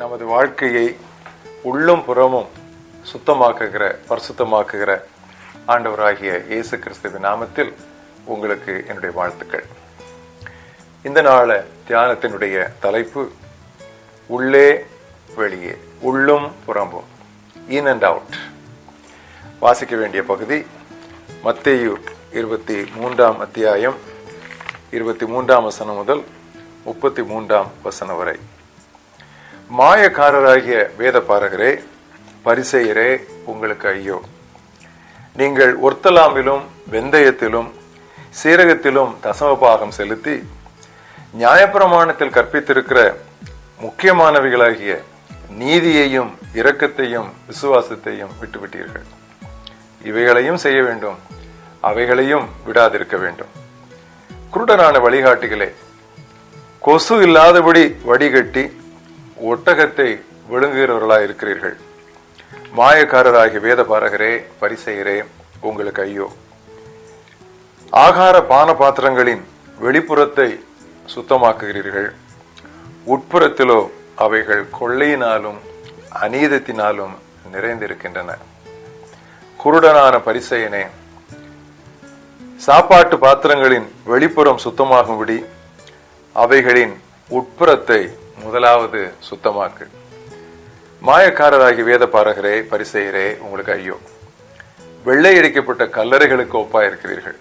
நமது வாழ்க்கையை உள்ளும் புறமும் சுத்தமாக்குகிற பரிசுத்தமாக்குகிற ஆண்டவராகிய இயேசு கிறிஸ்துவின் நாமத்தில் உங்களுக்கு என்னுடைய வாழ்த்துக்கள். இந்த நாள தியானத்தினுடைய தலைப்பு உள்ளே வெளியே உள்ளும் புறம்பும் இன் அண்ட் அவுட் வாசிக்க வேண்டிய பகுதி மத்தேயு இருபத்தி மூன்றாம் அத்தியாயம் இருபத்தி மூன்றாம் வசனம் முதல் முப்பத்தி மூன்றாம் வசனம் வரை. மாயக்காரராகிய வேத பாரகரே பரிசெயரே உங்களுக்கு ஐயோ. நீங்கள் ஒர்த்தலாமிலும் வெந்தயத்திலும் சீரகத்திலும் தசமபாகம் செலுத்தி நியாயப்பிரமாணத்தில் கற்பித்திருக்கிற முக்கியமானவைகளாகிய நீதியையும் இரக்கத்தையும் விசுவாசத்தையும் விட்டுவிட்டீர்கள். இவைகளையும் செய்ய வேண்டும் அவைகளையும் விடாதிருக்க வேண்டும். குருடனான வழிகாட்டிகளே கொசு இல்லாதபடி வடிகட்டி ஒட்டகத்தை விழுங்குகிறவர்களாக இருக்கிறீர்கள் மாயக்காரராகிய வேத பாரகரே பரிசெயரே உங்களுக்கு ஐயோ. ஆகார பான பாத்திரங்களின் வெளிப்புறத்தை சுத்தமாக்குகிறீர்கள். உட்புறத்திலோ அவைகள் கொள்ளையினாலும் அநீதத்தினாலும் நிறைந்திருக்கின்றன. குருடனான பரிசெயனே சாப்பாட்டு பாத்திரங்களின் வெளிப்புறம் சுத்தமாகும்படி அவைகளின் உட்புறத்தை முதலாவது சுத்தமாக்கு. மாயக்காரராகி வேத பாரகரே பரிசெயரே உங்களுக்கு ஐயோ. வெள்ளை அடிக்கப்பட்ட கல்லறைகளுக்கு ஒப்பாய் இருக்கிறீர்கள்.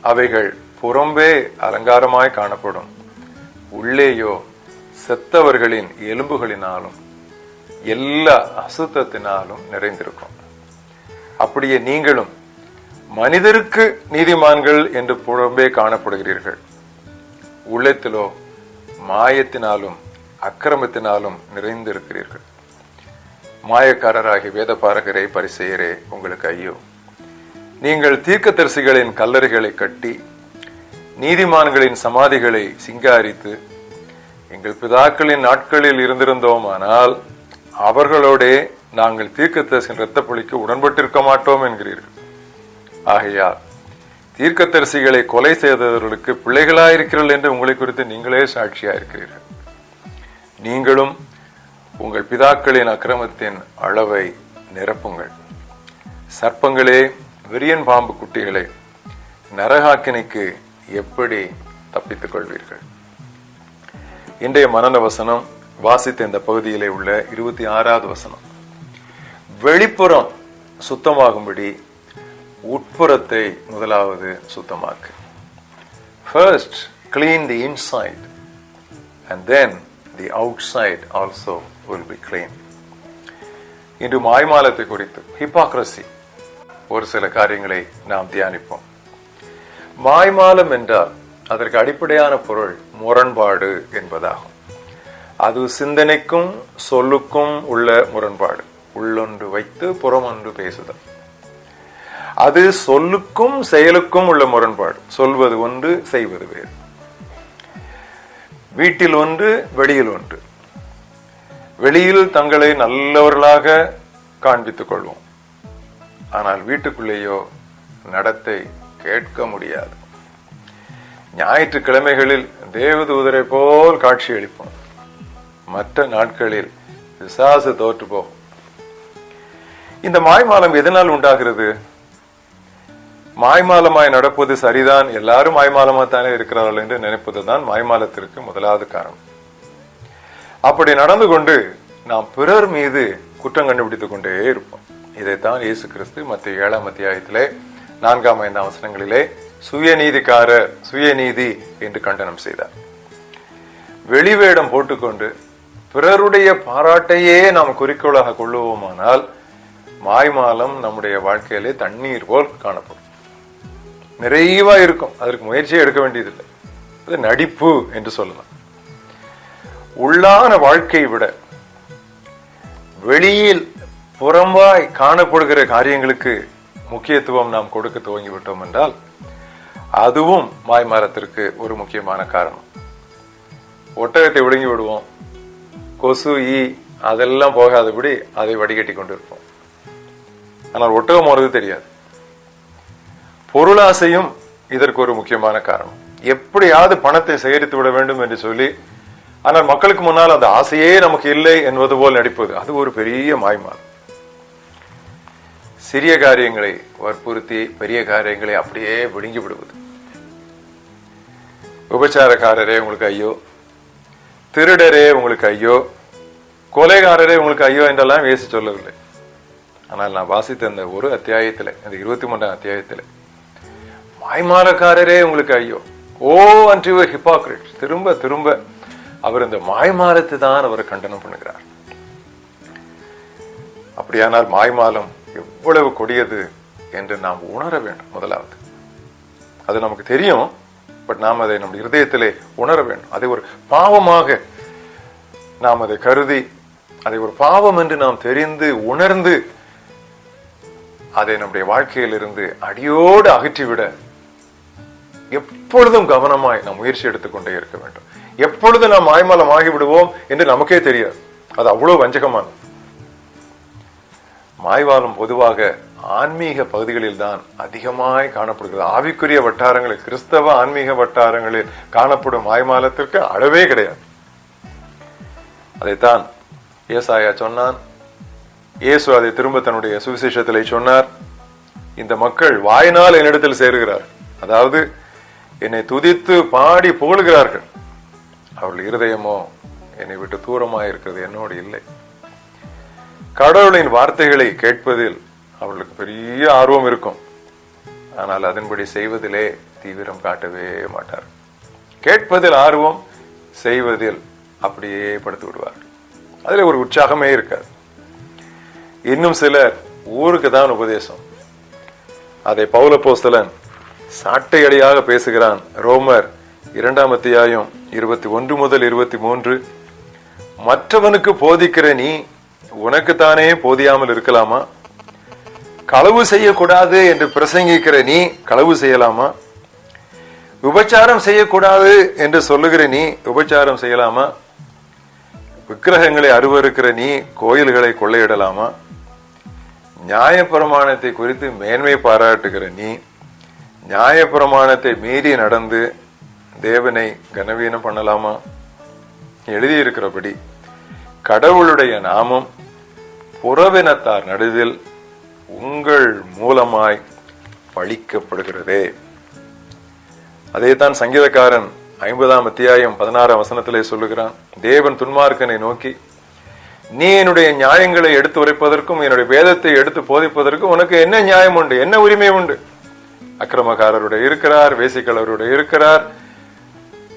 அவைகள் புறம்பே அலங்காரமாய் காணப்படும். உள்ளேயோ செத்தவர்களின் எலும்புகளினாலும் எல்லா அசுத்தத்தினாலும் நிறைந்திருக்கும். அப்படியே நீங்களும் மனிதருக்கு நீதிமான்கள் என்று புறம்பே காணப்படுகிறீர்கள். உள்ளத்திலோ மாயத்தினாலும் அக்கிரமத்தினாலும் நிறைந்திருக்கிறீர்கள். மாயக்காரராகி வேத பாரகரே பரிசெயரே உங்களுக்கு ஐயோ. நீங்கள் தீர்க்கதரிசிகளின் கல்லறைகளை கட்டி நீதிமான்களின் சமாதிகளை சிங்காரித்து எங்கள் பிதாக்களின் நாட்களில் இருந்திருந்தோமானால் அவர்களோடே நாங்கள் தீர்க்கதரிசின் இரத்த புலிக்கு உடன்பட்டிருக்க மாட்டோம் என்கிறீர்கள். ஆகையால் தீர்க்கதரிசிகளை கொலை செய்தவர்களுக்கு பிள்ளைகளாயிருக்கிறீர்கள் என்று உங்களை குறித்து நீங்களே சாட்சியாயிருக்கிறீர்கள். நீங்களும் உங்கள் பிதாக்களின் அக்கிரமத்தின் அளவை நிரப்புங்கள். சர்ப்பங்களே விரியன் பாம்பு குட்டிகளே நரகாக்கினைக்கு எப்படி தப்பித்துக் கொள்வீர்கள் இன்றைய மரண வசனம் வாசித்த இந்த பகுதியிலே உள்ள இருபத்தி ஆறாவது வசனம். வெளிப்புறம் சுத்தமாகும்படி உட்புறத்தை முதலாவது சுத்தமாக்கு. First clean the inside and then the outside also will be clean இன்று மாய்மாலத்தை குறித்து ஹிப்பாக்ரசி ஒரு சில காரியங்களை நாம் தியானிப்போம். மாய்மாலம் என்றால் அதற்கு அடிப்படையான பொருள் முரண்பாடு என்பதாகும். அது சிந்தனைக்கும் சொல்லுக்கும் உள்ள முரண்பாடு. உள்ளொன்று வைத்து புறமொன்று பேசுதல். அது சொல்லுக்கும் செயலுக்கும் உள்ள முரண்பாடு. சொல்வது ஒன்று செய்வது வேறு. வீட்டில் ஒன்று வெளியில் ஒன்று. வெளியில் தங்களை நல்லவர்களாக காண்பித்துக் கொள்வோம். ஆனால் வீட்டுக்குள்ளேயோ நடத்தை கேட்க முடியாது. ஞாயிற்றுக்கிழமைகளில் தேவதூதரை போல் காட்சி அளிப்போம். மற்ற நாட்களில் விசாசு தோற்று போகும் இந்த மாய்மாலம் எதனால் உண்டாகிறது? மாய்மாலமாய் நடப்பது சரிதான். எல்லாரும் மாய்மாலமா தானே இருக்கிறார்கள் என்று நினைப்பதுதான் மாய்மாலத்திற்கு முதலாவது காரணம். அப்படி நடந்து கொண்டு நாம் பிறர் மீது குற்றம் கண்டுபிடித்துக் கொண்டே இருப்போம். இதைத்தான் இயேசு கிறிஸ்து மத்திய ஏழாம் அத்தியாயத்திலே நான்காம் ஐந்தாம் வசனங்களிலே சுயநீதிக்காரர் சுயநீதி என்று கண்டனம் செய்தார். வெளிவேடம் போட்டுக்கொண்டு பிறருடைய பாராட்டையே நாம் குறிக்கோளாக கொள்ளுவோமானால் மாய்மாலம் நம்முடைய வாழ்க்கையிலே தண்ணீர் போல் காணப்படும். நிறைவா இருக்கும் அதற்கு முயற்சியை எடுக்க வேண்டியதில்லை. அது நடிப்பு என்று சொல்லலாம். உள்ளான வாழ்க்கையை விட வெளியில் புறம்பாய் காணப்படுகிற காரியங்களுக்கு முக்கியத்துவம் நாம் கொடுக்க துவங்கி விட்டோம் என்றால் அதுவும் மாய்மாரத்திற்கு ஒரு முக்கியமான காரணம். ஒட்டகத்தை விழுங்கி விடுவோம். கொசு ஈ அதெல்லாம் போகாதபடி அதை வடிகட்டி கொண்டிருப்போம். ஆனால் ஒட்டகம் போறது தெரியாது. பொருளாசையும் இதற்கு ஒரு முக்கியமான காரணம். எப்படியாவது பணத்தை சேகரித்து விட வேண்டும் என்று சொல்லி ஆனால் மக்களுக்கு முன்னால் அந்த ஆசையே நமக்கு இல்லை என்பது போல் நடிப்பது அது ஒரு பெரிய மாய்மால் சிறிய காரியங்களை வற்புறுத்தி பெரிய காரியங்களை அப்படியே விழுங்கி விடுவது. உபச்சாரக்காரரே உங்களுக்கு ஐயோ திருடரே உங்களுக்கு ஐயோ கொலைகாரரே உங்களுக்கு ஐயோ என்றெல்லாம் வேசி சொல்லவில்லை. ஆனால் நான் வாசித்த அந்த ஒரு அத்தியாயத்தில் அந்த இருபத்தி மூன்றாம் அத்தியாயத்தில் மாய்மாலக்காரரே உங்களுக்கு ஐயோ. ஓ அன்று ஹிப்பாக்ரிட் திரும்ப திரும்ப அவர் இந்த மாய்மாலத்தை தான் அவர் கண்டனம் பண்ணுகிறார். அப்படியானால் மாய்மாலம் எவ்வளவு கொடியது என்று நாம் உணர வேண்டும் முதலாவது. அது நமக்கு தெரியும் பட் நாம் அதை நம்முடைய இருதயத்திலே உணர வேண்டும். அதை ஒரு பாவமாக நாம் அதை கருதி அதை ஒரு பாவம் என்று நாம் தெரிந்து உணர்ந்து அதை நம்முடைய வாழ்க்கையிலிருந்து அடியோடு அகற்றிவிட எப்பொழுதும் கவனமாய் நாம் முயற்சி எடுத்துக்கொண்டே இருக்க வேண்டும். எப்பொழுது நாம் மாய்மலம் ஆகிவிடுவோம் என்று நமக்கே தெரியாது. அது அவ்வளவு வஞ்சகமான மாய்வாலம் பொதுவாக ஆன்மீக பகுதிகளில் தான் அதிகமாய் காணப்படுகிறது. ஆவிக்குரிய வட்டாரங்களில் கிறிஸ்தவ ஆன்மீக வட்டாரங்களில் காணப்படும் மாய்மாலத்திற்கு அளவே கிடையாது. அதைத்தான் ஏசாயா சொன்னான். இயேசு அதை திரும்ப தன்னுடைய சுவிசேஷத்திலே சொன்னார். இந்த மக்கள் வாயினால் என்னிடத்தில் சேருகிறார் அதாவது என்னை துதித்து பாடி புகழ்கிறார்கள். அவர்கள் இருதயமோ என்னை விட்டு தூரமாக இருக்கிறது என்னோடு இல்லை. கடவுளின் வார்த்தைகளை கேட்பதில் அவர்களுக்கு பெரிய ஆர்வம் இருக்கும். ஆனால் அதன்படி செய்வதிலே தீவிரம் காட்டவே மாட்டார் கேட்பதில் ஆர்வம் செய்வதில் அப்படியே படுத்து விடுவார்கள் அதுல ஒரு உற்சாகமே இருக்காது. இன்னும் சிலர் ஊருக்கு தான் உபதேசம். அதை பௌல போஸ்தலன் சாட்டையடியாக பேசுகிறான் ரோமர் இரண்டாம் அத்தியாயம் இருபத்தி ஒன்று முதல் இருபத்தி மூன்று. மற்றவனுக்கு போதிக்கிற நீ உனக்குத்தானே போதியாமல் இருக்கலாமா? களவு செய்யக்கூடாது என்று பிரசங்கிக்கிற நீ களவு செய்யலாமா? விபச்சாரம் செய்யக்கூடாது என்று சொல்லுகிற நீ விபச்சாரம் செய்யலாமா? விக்கிரகங்களை அருவருக்கிற நீ கோயில்களை கொள்ளையிடலாமா? நியாயப்பிரமாணத்தை குறித்து மேன்மை பாராட்டுகிற நீ நியாயப்பிரமாணத்தை மீறி நடந்து தேவனை கனவீனம் பண்ணலாமா? எழுதியிருக்கிறபடி கடவுளுடைய நாமம் புறவினத்தார் நடுவில் உங்கள் மூலமாய் பழிக்கப்படுகிறதே. அதைத்தான் சங்கீதக்காரன் ஐம்பதாம் அத்தியாயம் பதினாறாம் வசனத்திலே சொல்லுகிறான். தேவன் துன்மார்க்கனை நோக்கி நீ என்னுடைய நியாயங்களை எடுத்து உரைப்பதற்கும் என்னுடைய வேதத்தை எடுத்து போதிப்பதற்கும் உனக்கு என்ன நியாயம் உண்டு? என்ன உரிமை உண்டு? அக்கிரமக்காரருடைய இருக்கிறார் வேசிக்கலருடைய இருக்கிறார்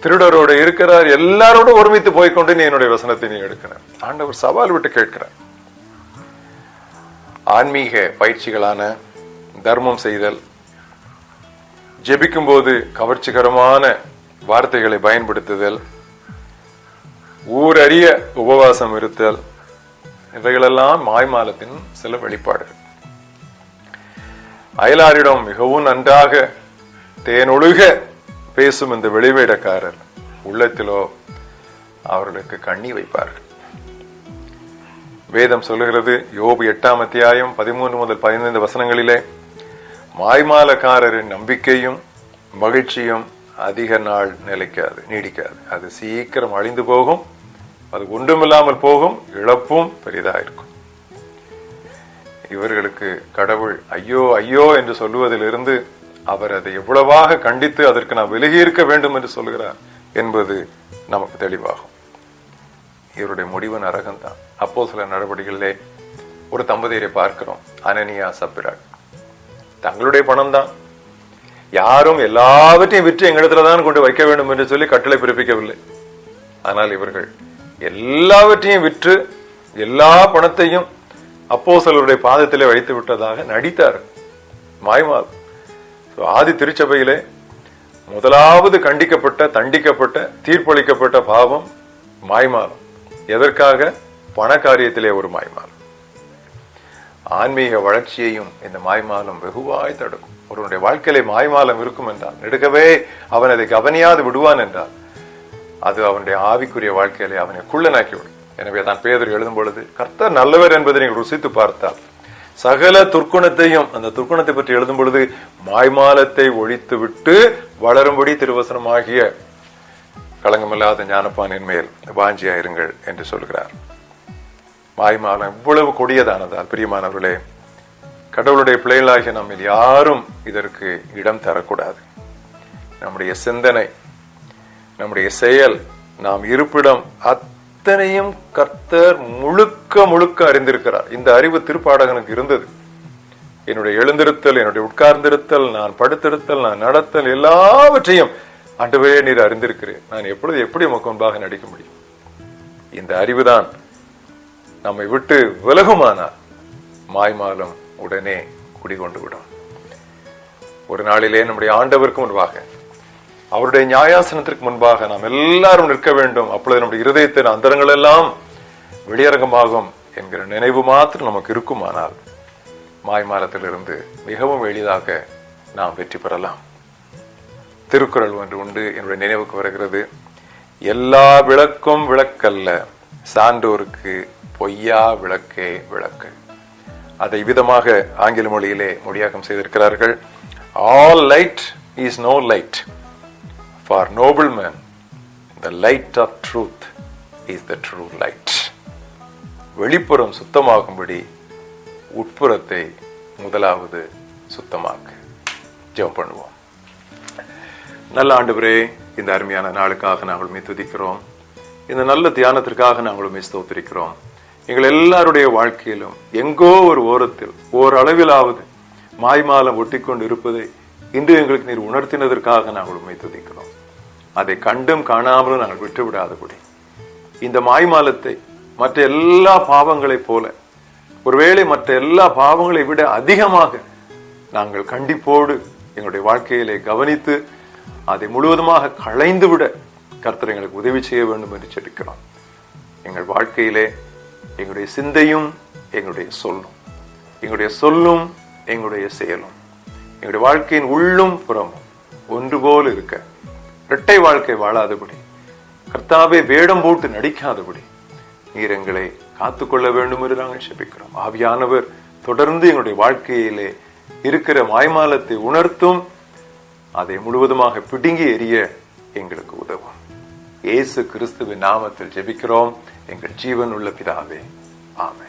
திருடரோட இருக்கிறார் எல்லாரோட ஒருமித்து போய்க்கொண்டு நீ என்னுடைய வசனத்தை நீ எடுக்கிறார் ஆண்டவர் சவால் விட்டு கேட்கிறார். ஆன்மீக பயிற்சிகளான தர்மம் செய்தல் ஜெபிக்கும் போது கவர்ச்சிகரமான வார்த்தைகளை பயன்படுத்துதல் ஊரறிய உபவாசம் இருத்தல் இவைகளெல்லாம் மாய்மாலத்தின் சில வெளிப்பாடுகள். அயலாரிடம் மிகவும் நன்றாக தேனொழுக பேசும் இந்த வெளிவேடக்காரர் உள்ளத்திலோ அவர்களுக்கு கண்ணி வைப்பார்கள். வேதம் சொல்லுகிறது யோபு எட்டாம் அத்தியாயம் பதிமூன்று முதல் பதினைந்து வசனங்களிலே மாய்மாலக்காரரின் நம்பிக்கையும் மகிழ்ச்சியும் அதிக நாள் நிலைக்காது நீடிக்காது. அது சீக்கிரம் அழிந்து போகும் அது ஒன்றுமில்லாமல் போகும் இழப்பும் பெரிதா இருக்கும் இவர்களுக்கு கடவுள் ஐயோ ஐயோ என்று சொல்லுவதிலிருந்து அவர் அதை எவ்வளவாக கண்டித்து அதற்கு நாம் விலகி இருக்க வேண்டும் என்று சொல்லுகிறார் என்பது நமக்கு தெளிவாகும். இவருடைய முடிவு நரகம்தான். அப்போ சில நடவடிக்கைகளிலே ஒரு தம்பதியரை பார்க்கிறோம். அனனியா சப்பிராட். தங்களுடைய பணம் தான் யாரும் எல்லாவற்றையும் விற்று எங்களிடத்துல தான் கொண்டு வைக்க வேண்டும் என்று சொல்லி கட்டளை பிறப்பிக்கவில்லை. ஆனால் இவர்கள் எல்லாவற்றையும் விற்று எல்லா பணத்தையும் அப்போ சிலருடைய பாதத்திலே வைத்து விட்டதாக நடித்தார் மாய்மால். ஆதி திருச்சபையிலே முதலாவது கண்டிக்கப்பட்ட தண்டிக்கப்பட்ட தீர்ப்பளிக்கப்பட்ட பாவம் மாய்மாலம் எதற்காக? பண காரியத்திலே ஒரு மாய்மாலம் ஆன்மீக வளர்ச்சியையும் இந்த மாய்மாலம் வெகுவாய் தடுக்கும். ஒருவனுடைய வாழ்க்கையிலே மாய்மாலம் இருக்கும் என்றால் நெடுக்கவே அவன் அதை கவனியாது விடுவான் என்றால் அது அவனுடைய ஆவிக்குரிய வாழ்க்கையிலே அவனை குள்ளனாக்கிவிடும் எனவே தான் பேதர் எழுதும் பொழுது கர்த்தர் நல்லவர் என்பதை நீங்கள் ருசித்து பார்த்தால் சகல துர்க்குணத்தையும் அந்த துர்க்குணத்தை பற்றி எழுதும் பொழுது மாய்மாலத்தை ஒழித்து விட்டு வளரும்படி திருவசனமாகிய களங்கமில்லாத ஞானப்பானின் மேல் வாஞ்சியாயிருங்கள் என்று சொல்கிறார். மாய்மாலம் இவ்வளவு கொடியதானதால் பிரியமானவர்களே கடவுளுடைய பிள்ளைகளாகிய நம்ம யாரும் இதற்கு இடம் தரக்கூடாது. நம்முடைய சிந்தனை நம்முடைய செயல் நாம் இருப்பிடம் அத்தனையும் கர்த்தர் முழுக்க முழுக்க அறிந்திருக்கிறார். இந்த அறிவு திருப்பாடகனுக்கு இருந்தது. என்னுடைய எழுந்திருத்தல் என்னுடைய உட்கார்ந்திருத்தல் நான் படுத்திருத்தல் நான் நடத்தல் எல்லாவற்றையும் ஆண்டவே நீர் அறிந்திருக்கிறேன் நான் எப்பொழுது எப்படி உமக்கு முன்பாக நடிக்க முடியும்? இந்த அறிவுதான் நம்மை விட்டு விலகுமானால் மாய்மாலம் உடனே குடிகொண்டு விடும். ஒரு நாளிலே நம்முடைய ஆண்டவருக்கு முன்பாக அவருடைய நியாயாசனத்திற்கு முன்பாக நாம் எல்லாரும் நிற்க வேண்டும். அப்பொழுது நம்முடைய இருதயத்தின் அந்தரங்கள் எல்லாம் வெளியரங்கமாகும் என்கிற நினைவு மாத்திரம் நமக்கு இருக்குமானால் மாய்மாரத்திலிருந்து மிகவும் எளிதாக நாம் வெற்றி பெறலாம். திருக்குறள் ஒன்று உண்டு என்னுடைய நினைவுக்கு வருகிறது. எல்லா விளக்கும் விளக்கல்ல சான்றோருக்கு பொய்யா விளக்கே விளக்கு. அதை விதமாக ஆங்கில மொழியிலே மொழியாக்கம் செய்திருக்கிறார்கள். All light is no light for noble man the light of truth is the true light வெளிப்புறம் சுத்தமாகும்படி உட்புறத்தை முதலாவது சுத்தமாக்கு. ஜெபம் பண்ணுவோம். நல்ல ஆண்டுபுரே இந்த அருமையான நாளுக்காக நாங்கள் துதிக்கிறோம். இந்த நல்ல தியானத்திற்காக நாங்கள் உம்மை ஸ்தோத்திரிக்கிறோம். எங்கள் எல்லாருடைய வாழ்க்கையிலும் எங்கோ ஒரு ஓரத்தில் ஓரளவிலாவது மாய்மாலம் ஒட்டிக்கொண்டு இருப்பதை இன்று எங்களுக்கு நீர் உணர்த்தினதற்காக நாங்கள் உண்மை துதிக்கிறோம். அதை கண்டும் காணாமலும் நாங்கள் விட்டுவிடாதபடி இந்த மாய்மாலத்தை மற்ற எல்லா பாவங்களைப் போல ஒருவேளை மற்ற எல்லா பாவங்களை விட அதிகமாக நாங்கள் கண்டிப்போடு எங்களுடைய வாழ்க்கையிலே கவனித்து அதை முழுவதுமாக களைந்து விட கர்த்தர் எங்களுக்கு உதவி செய்ய வேண்டும் என்று சொல்லிக்கிறோம் எங்கள் வாழ்க்கையிலே எங்களுடைய சிந்தையும் எங்களுடைய சொல்லும். எங்களுடைய சொல்லும் எங்களுடைய செயலும். எங்களுடைய வாழ்க்கையின் உள்ளும் புறமும் ஒன்று போல் இருக்க. இரட்டை வாழ்க்கை வாழாதபடி கர்த்தாவே வேடம் போட்டு நடிக்காதபடி நீர் எங்களை காத்துக்கொள்ள வேண்டும் என்று நாங்கள் செபிக்கிறோம். ஆவியானவர் தொடர்ந்து எங்களுடைய வாழ்க்கையிலே இருக்கிற மாய்மாலத்தை உணர்த்தும் அதை முழுவதுமாக பிடுங்கி எறிய எங்களுக்கு உதவும். இயேசு கிறிஸ்துவின் நாமத்தில் ஜெபிக்கிறோம். எங்கள் ஜீவன் உள்ள பிதாவே ஆமே